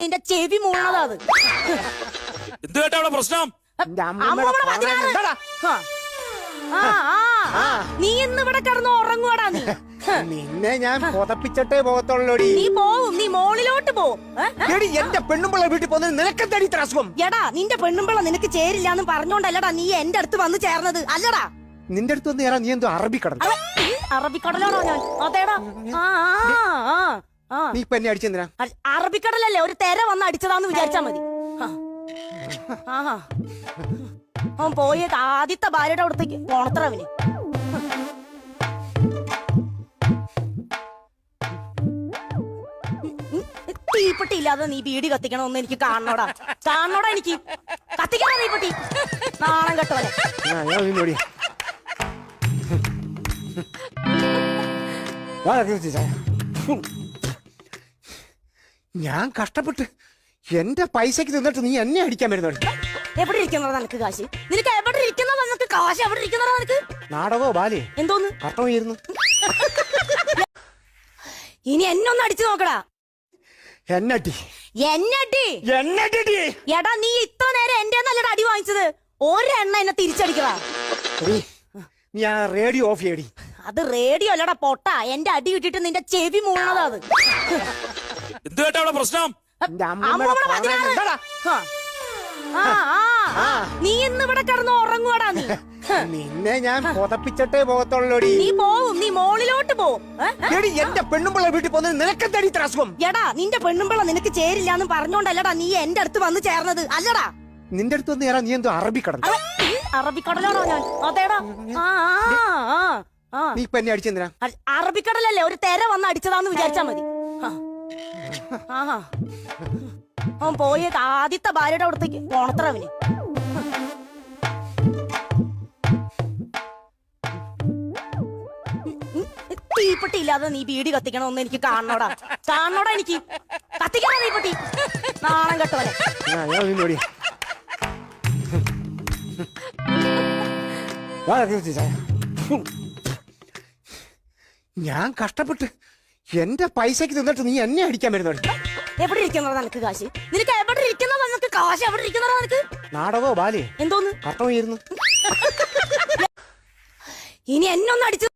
നിന്റെ ചെവി മൂന്നതാത് അത് എന്ത് കേട്ടാ അവിടെ പ്രശ്നം എന്റെ അമ്മൂമ്മയുടെ പതിനാറ്. ആ. ആ. നീ ഇന്ന് ഇവിടെ കിടന്ന് ഉറങ്ങുവാടാ നീ ഹ്. നിന്നെ ഞാൻ പുതപ്പിച്ചിട്ടേ പോകത്തുള്ളൂടി നീ പോവും നീ മോളിലോട്ട് പോവും ഏ? ഏ? എടി എന്റെ പെണ്ണുമ്പിള്ള വീട്ടിൽ പോകുന്നത് നിനക്കെന്താടി ഇത്ര അസുഖം എടാ നിന്റെ പെണ്ണുമ്പിള്ള നിനക്ക് ചേരില്ല എന്ന് പറഞ്ഞോണ്ടല്ലടാ നീ എന്റെ അടുത്ത് വന്ന് ചേർന്നത് അല്ലടാ നിന്റെ അടുത്ത് വന്ന് ചേരാ നീ എന്തോ അറബി കടന്നു അറബിക്കടലാണോ ഞാൻ അതേടാ ആ ആ നീ ഇപ്പൊ എന്നെ അടിച്ചെന്തിനാ? അറബിക്കടലല്ലേ? ഒരു തെര വന്ന് അടിച്ചതാന്ന് വിചാരിച്ചാ മതി. അവൻ പോയ ആദ്യത്തെ ഭാര്യയുടെ അടുത്തേക്ക് പോണത്രവന് തീപ്പെട്ടി ഇല്ലാതെ നീ ബീഡി കത്തിക്കണമെന്ന് എനിക്ക് കാണണോടാ. കാണണോടാ എനിക്ക്. കത്തിക്കണ തീപ്പെട്ടി? നാണം കെട്ടവനെ. ഞാൻ കഷ്ടപ്പെട്ട് എന്റെ പൈസക്ക് തിന്നിട്ട് നീ എന്നെ അടിക്കാൻ വരുന്നുണ്ട് എവിടെ ഇരിക്കുന്നതാ നിനക്ക് കാശ്? നിനക്ക് എവിടെ ഇരിക്കുന്നതാ നിനക്ക് കാശ്? എവിടെ ഇരിക്കുന്നതാ നിനക്ക്? നാടകോ ബാലേ? എന്തോന്ന്? ഇനി എന്നൊന്ന് അടിച്ചു നോക്കടാ. എന്നടി. എന്നടി? എന്നടി എടാ നീ ഇത്ര നേരം എന്റെ നല്ലട അടി വാങ്ങിച്ചത്? ഒരെണ്ണ എന്നെ തിരിച്ചടിക്കടാ. നീ ആ റേഡിയോ ഓഫ് ചെയ്യടി. അത് റേഡിയോ അല്ലടാ പൊട്ടാ. എന്റെ അടി കിട്ടിട്ട് നിന്റെ ചെവി മൂന്നതാ അത്. എന്ത് കേട്ടാ അവിടെ പ്രശ്നം. നീ ഇന്ന് ഇവിടെ കിടന്ന് ഉറങ്ങുവാടാ നീ. നിന്നെ ഞാൻ പുതപ്പിച്ചിട്ടേ പോകത്തുള്ളൂടി. നീ പോവും നീ മോളിലോട്ട് പോവും? എടി എന്റെ പെണ്ണുമ്പിള്ള വീട്ടിൽ പോകുന്നത് നിനക്കെന്താടി ഇത്ര അസുഖം? എടാ നിന്റെ പെണ്ണുമ്പിള്ള നിനക്ക് ചേരില്ല എന്ന് പറഞ്ഞോണ്ടല്ലടാ നീ എന്റെ അടുത്ത് വന്ന് ചേർന്നത്. അല്ലടാ. നിന്റെ അടുത്ത് വന്ന് ചേരാ നീ എന്തോ അറബി കടന്നു. അതെ, ഉം, അറബിക്കടലാണോ ഞാൻ? അതേടാ. ആ ആ നീ ഇപ്പൊ എന്നെ അടിച്ചെന്തിനാ? അറബിക്കടലല്ലേ ഒരു തെര വന്ന് അടിച്ചതാന്ന് വിചാരിച്ചാ മതി. ആ. ആഹാ. അവൻ പോയ ആദ്യത്തെ ഭാര്യയുടെ അവിടത്തേക്ക്. പോണത്രവന് തീപ്പെട്ടി ഇല്ലാതെ നീ ബീഡി കത്തിക്കണമെന്ന് എനിക്ക് കാണണോടാ. കാണണോടാ എനിക്ക്. കത്തിക്കണ തീപ്പെട്ടി? നാണം കെട്ടവനെ. ഞാൻ കഷ്ടപ്പെട്ട് എന്റെ പൈസക്ക് തിന്നിട്ട് നീ എന്നെ അടിക്കാൻ വരുന്നുണ്ട് എവിടെ ഇരിക്കുന്നതാ നിനക്ക് കാശ്? നിനക്ക് എവിടെ ഇരിക്കുന്നതാ നിനക്ക് കാശ്? എവിടെ ഇരിക്കുന്നതാ നിനക്ക്? നാടകോ ബാലേ? എന്തോന്ന്? കട്ടമായിരുന്നു ഇനി എന്നൊന്ന് അടിച്ചു